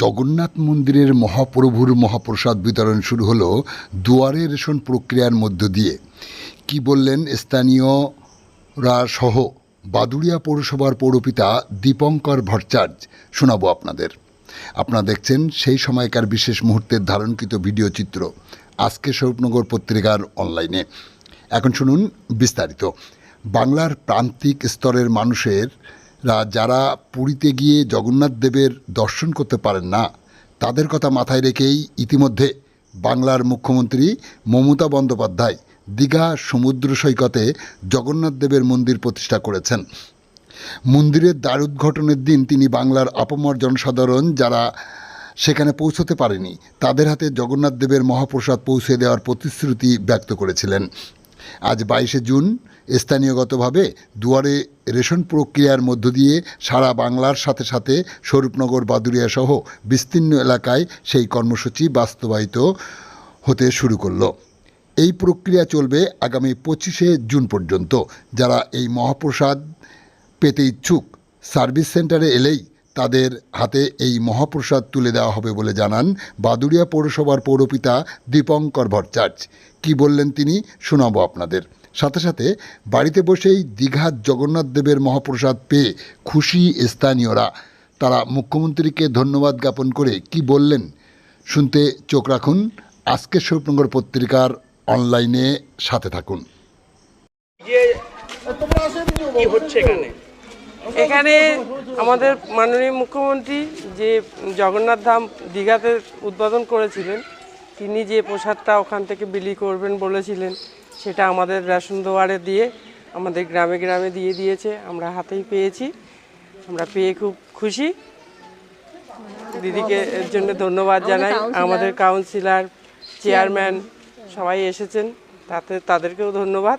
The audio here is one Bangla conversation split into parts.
জগন্নাথ মন্দিরের মহাপ্রভুর মহাপ্রসাদ বিতরণ শুরু হলো দুয়ারে রেশন প্রক্রিয়ার মধ্য দিয়ে। কি বললেন স্থানীয়রা সহ বাদুড়িয়া পৌরসভার পৌরপিতা দীপঙ্কর ভট্টাচার্য? শোনাবো আপনাদের। আপনারা দেখছেন সেই সময়কার বিশেষ মুহূর্তের ধারণকৃত ভিডিও চিত্র আজকে স্বরূপনগর পত্রিকার অনলাইনে। এখন শুনুন বিস্তারিত। বাংলার প্রান্তিক স্তরের মানুষের যারা পুরীতে গিয়ে জগন্নাথ দেবের দর্শন করতে পারেন না, তাদের কথা মাথায় রেখেই ইতিমধ্যে বাংলার মুখ্যমন্ত্রী মমতা বন্দ্যোপাধ্যায় দীঘা সমুদ্র সৈকতে জগন্নাথ দেবের মন্দির প্রতিষ্ঠা করেছেন। মন্দিরের দ্বার উদ্ঘাটনের দিন তিনি বাংলার আপামর জনসাধারণ যারা সেখানে পৌঁছতে পারেনি, তাদের হাতে জগন্নাথ দেবের মহাপ্রসাদ পৌঁছে দেওয়ার প্রতিশ্রুতি ব্যক্ত করেছিলেন। আজ বাইশে জুন স্থানীয়গতভাবে দুয়ারে রেশন প্রক্রিয়ার মধ্য দিয়ে সারা বাংলার সাথে সাথে স্বরূপনগর বাদুরিয়া সহ বিস্তীর্ণ এলাকায় সেই কর্মসূচি বাস্তবায়িত হতে শুরু করল। এই প্রক্রিয়া চলবে আগামী পঁচিশে জুন পর্যন্ত। যারা এই মহাপ্রসাদ পেতে ইচ্ছুক, সার্ভিস সেন্টারে এলেই তাদের হাতে এই মহাপ্রসাদ তুলে দেওয়া হবে বলে জানান বাদুড়িয়া পৌরসভার পৌরপিতা দীপঙ্কর ভট্টাচার্য। কি বললেন তিনি, শোনাবো আপনাদের। সাথে সাথে বাড়িতে বসেই দীঘার জগন্নাথ দেবের মহাপ্রসাদ পেয়ে খুশি স্থানীয়রা। তারা মুখ্যমন্ত্রীকে ধন্যবাদ জ্ঞাপন করে কি বললেন? শুনতে চোখ রাখুন আজকের স্বরূপনগর পত্রিকার অনলাইনে সাথে থাকুন। যে কি হচ্ছে এখানে? এখানে আমাদের মাননীয় মুখ্যমন্ত্রী যে জগন্নাথ ধাম দীঘাতে উদ্বোধন করেছিলেন তিনি যে প্রসাদটা ওখান থেকে বিলি করবেন বলেছিলেন সেটা আমাদের রেশন দোয়ারে দিয়ে আমাদের গ্রামে গ্রামে দিয়ে দিয়েছে আমরা হাতেই পেয়েছি। আমরা পেয়ে খুব খুশি। দিদিকে এর জন্য ধন্যবাদ জানাই। আমাদের কাউন্সিলর চেয়ারম্যান সবাই এসেছেন তাতে তাদেরকেও ধন্যবাদ।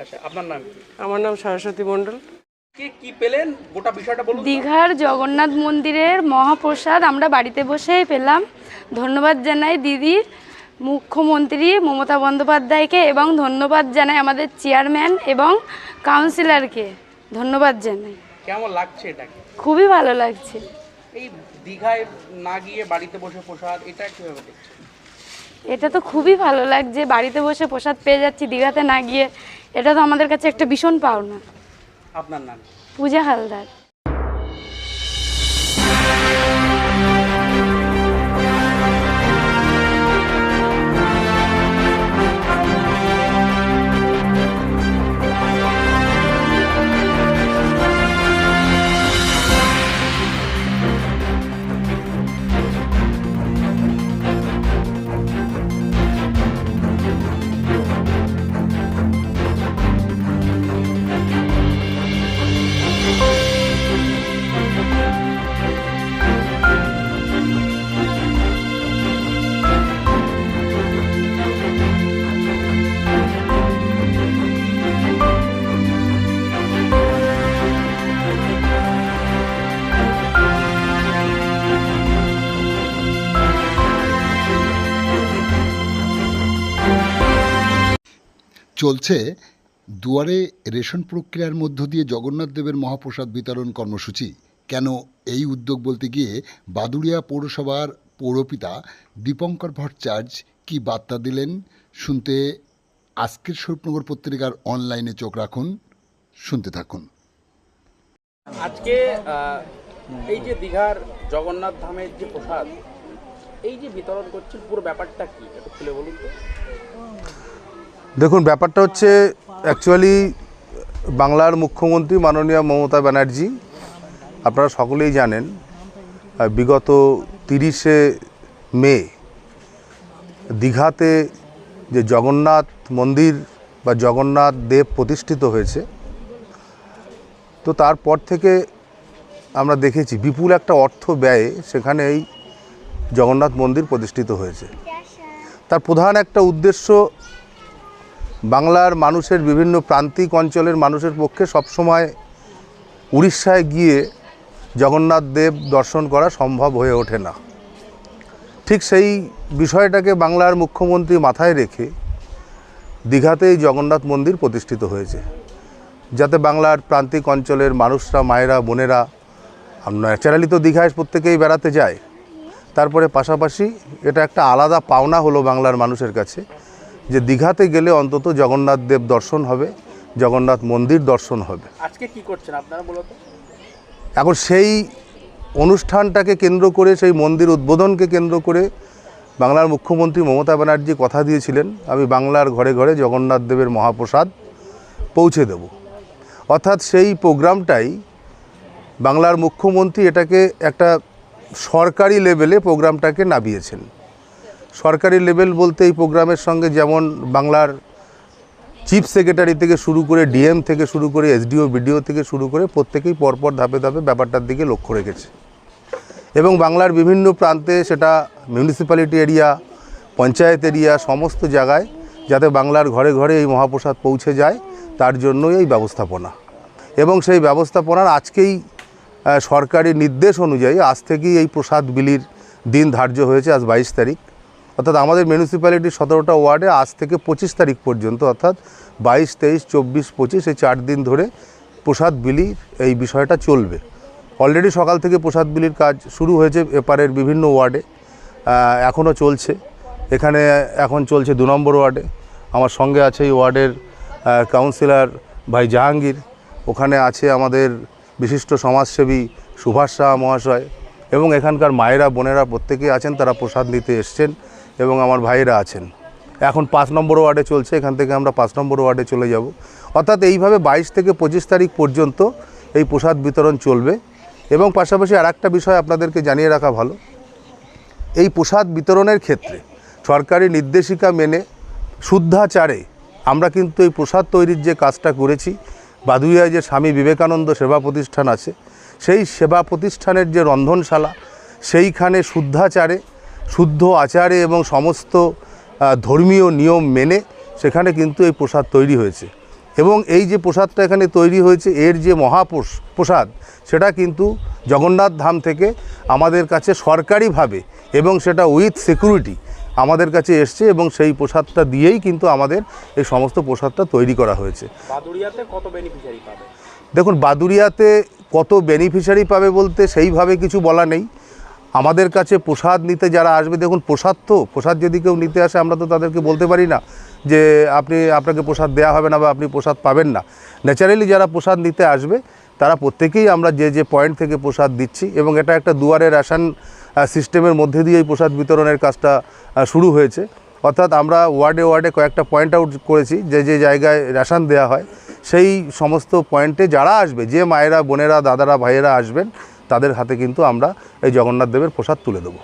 আচ্ছা আপনার নাম আমার নাম সরস্বতী মণ্ডল। কে কি পেলেন? গোটা বিষয়টা বলুন দীঘার জগন্নাথ মন্দিরের মহাপ্রসাদ আমরা বাড়িতে বসেই পেলাম। ধন্যবাদ জানাই দিদির মুখ্যমন্ত্রী মমতা বন্দ্যোপাধ্যায়কে এবং ধন্যবাদ জানাই আমাদের চেয়ারম্যান এবং কাউন্সিলরকে। ধন্যবাদ জানাই। কেমন লাগছে এটাকে? খুবই ভালো লাগছে। এই দীঘায় না গিয়ে বাড়িতে বসে প্রসাদ এটা কীভাবে দেখছেন? এটা তো খুবই ভালো লাগছে বাড়িতে বসে প্রসাদ পেয়ে যাচ্ছি দীঘাতে না গিয়ে। এটা তো আমাদের কাছে একটা ভীষণ পাওনা। আপনার নাম? পূজা হালদার। চলছে দুয়ারে রেশন প্রক্রিয়ার মধ্য দিয়ে জগন্নাথ দেবের মহাপ্রসাদ বিতরণ কর্মসূচি। কেন এই উদ্যোগ বলতে গিয়ে বাদুড়িয়া পৌরসভার পৌরপিতা দীপঙ্কর ভট্টাচার্য কি বার্তা দিলেন? শুনতে আজকের স্বরূপনগর পত্রিকার অনলাইনে চোখ রাখুন, শুনতে থাকুন। আজকে এই যে দীঘার জগন্নাথ ধামের যে প্রসাদ, এই যে বিতরণ করছেন, পুরো ব্যাপারটা কি? একটু খুলে বলুন তো। দেখুন, ব্যাপারটা হচ্ছে অ্যাকচুয়ালি বাংলার মুখ্যমন্ত্রী মাননীয় মমতা ব্যানার্জি, আপনারা সকলেই জানেন বিগত তিরিশে মে দীঘাতে যে জগন্নাথ মন্দির বা জগন্নাথ দেব প্রতিষ্ঠিত হয়েছে, তো তারপর থেকে আমরা দেখেছি বিপুল একটা অর্থ ব্যয়ে সেখানে এই জগন্নাথ মন্দির প্রতিষ্ঠিত হয়েছে। তার প্রধান একটা উদ্দেশ্য বাংলার মানুষের বিভিন্ন প্রান্তিক অঞ্চলের মানুষের পক্ষে সবসময় উড়িষ্যায় গিয়ে জগন্নাথ দেব দর্শন করা সম্ভব হয়ে ওঠে না। ঠিক সেই বিষয়টাকে বাংলার মুখ্যমন্ত্রী মাথায় রেখে দীঘাতেই জগন্নাথ মন্দির প্রতিষ্ঠিত হয়েছে, যাতে বাংলার প্রান্তিক অঞ্চলের মানুষরা, মায়েরা, বোনেরা ন্যাচারালি তো দীঘায় প্রত্যেকেই বেড়াতে যায়, তারপরে পাশাপাশি এটা একটা আলাদা পাওনা হলো বাংলার মানুষের কাছে। যে দীঘাতে গেলে অন্তত জগন্নাথ দেব দর্শন হবে জগন্নাথ মন্দির দর্শন হবে। আজকে কি করছেন আপনারা বলতো? এখন সেই অনুষ্ঠানটাকে কেন্দ্র করে সেই মন্দির উদ্বোধনকে কেন্দ্র করে বাংলার মুখ্যমন্ত্রী মমতা ব্যানার্জি কথা দিয়েছিলেন আমি বাংলার ঘরে ঘরে জগন্নাথ দেবের মহাপ্রসাদ পৌঁছে দেব। অর্থাৎ সেই প্রোগ্রামটাই বাংলার মুখ্যমন্ত্রী এটাকে একটা সরকারি লেভেলে প্রোগ্রামটাকে নামিয়েছেন। সরকারি লেভেল বলতে এই প্রোগ্রামের সঙ্গে যেমন বাংলার চিফ সেক্রেটারি থেকে শুরু করে ডিএম থেকে শুরু করে এসডিও, বিডিও থেকে শুরু করে প্রত্যেকেই পরপর ধাপে ধাপে ব্যাপারটার দিকে লক্ষ্য রেখেছে। এবং বাংলার বিভিন্ন প্রান্তে সেটা মিউনিসিপ্যালিটি এরিয়া, পঞ্চায়েত এরিয়া, সমস্ত জায়গায় যাতে বাংলার ঘরে ঘরে এই মহাপ্রসাদ পৌঁছে যায়, তার জন্যই এই ব্যবস্থাপনা। এবং সেই ব্যবস্থাপনার আজকেই সরকারি নির্দেশ অনুযায়ী আজ থেকেই এই প্রসাদ বিলির দিন ধার্য হয়েছে আজ বাইশ তারিখ। অর্থাৎ আমাদের মিউনিসিপ্যালিটির সতেরোটা ওয়ার্ডে আজ থেকে পঁচিশ তারিখ পর্যন্ত, অর্থাৎ বাইশ, তেইশ, চব্বিশ, পঁচিশ, এই চার দিন ধরে প্রসাদ বিলির এই বিষয়টা চলবে। অলরেডি সকাল থেকে প্রসাদ বিলির কাজ শুরু হয়েছে এপারের বিভিন্ন ওয়ার্ডে এখনও চলছে। এখানে এখন চলছে দু নম্বর ওয়ার্ডে। আমার সঙ্গে আছে এই ওয়ার্ডের কাউন্সিলর ভাই জাহাঙ্গীর। ওখানে আছে আমাদের বিশিষ্ট সমাজসেবী সুভাষ শাহ মহাশয় এবং এখানকার মায়েরা, বোনেরা প্রত্যেকেই আছেন, তারা প্রসাদ নিতে এসছেন। এবং আমার ভাইয়েরা আছেন। এখন পাঁচ নম্বর ওয়ার্ডে চলছে, এখান থেকে আমরা পাঁচ নম্বর ওয়ার্ডে চলে যাব। অর্থাৎ এইভাবে বাইশ থেকে পঁচিশ তারিখ পর্যন্ত এই প্রসাদ বিতরণ চলবে এবং পাশাপাশি আর একটা বিষয় আপনাদেরকে জানিয়ে রাখা ভালো। এই প্রসাদ বিতরণের ক্ষেত্রে সরকারি নির্দেশিকা মেনে শুদ্ধাচারে আমরা কিন্তু এই প্রসাদ তৈরির যে কাজটা করেছি, বাদুইয়ায় যে স্বামী বিবেকানন্দ সেবা প্রতিষ্ঠান আছে, সেই সেবা প্রতিষ্ঠানের যে রন্ধনশালা, সেইখানে শুদ্ধাচারে শুদ্ধ আচারে এবং সমস্ত ধর্মীয় নিয়ম মেনে সেখানে কিন্তু এই প্রসাদ তৈরি হয়েছে। এবং এই যে প্রসাদটা এখানে তৈরি হয়েছে এর যে মহাপ্রস প্রসাদ সেটা কিন্তু জগন্নাথ ধাম থেকে আমাদের কাছে সরকারিভাবে এবং সেটা উইথ সিকিউরিটি আমাদের কাছে এসছে এবং সেই প্রসাদটা দিয়েই কিন্তু আমাদের এই সমস্ত প্রসাদটা তৈরি করা হয়েছে। কত বেনিফিশিয়ারি পাবে? দেখুন বাদুরিয়াতে কত বেনিফিশিয়ারি পাবে বলতে সেইভাবে কিছু বলা নেই। আমাদের কাছে প্রসাদ নিতে যারা আসবে, দেখুন প্রসাদ তো, প্রসাদ যদি কেউ নিতে আসে, আমরা তো তাদেরকে বলতে পারি না যে আপনি, আপনাকে প্রসাদ দেওয়া হবে না বা আপনি প্রসাদ পাবেন না। ন্যাচারালি যারা প্রসাদ নিতে আসবে, তারা প্রত্যেকেই আমরা যে যে পয়েন্ট থেকে প্রসাদ দিচ্ছি এবং এটা একটা দুয়ারে রেশন সিস্টেমের মধ্যে দিয়ে এই প্রসাদ বিতরণের কাজটা শুরু হয়েছে। অর্থাৎ আমরা ওয়ার্ডে ওয়ার্ডে কয়েকটা পয়েন্ট আউট করেছি, যে যে জায়গায় রেশন দেওয়া হয়, সেই সমস্ত পয়েন্টে যারা আসবে, যে মায়েরা, বোনেরা, দাদারা, ভাইয়েরা আসবেন তাদের হাতে কিন্তু আমরা এই জগন্নাথ দেবের প্রসাদ তুলে দেবো।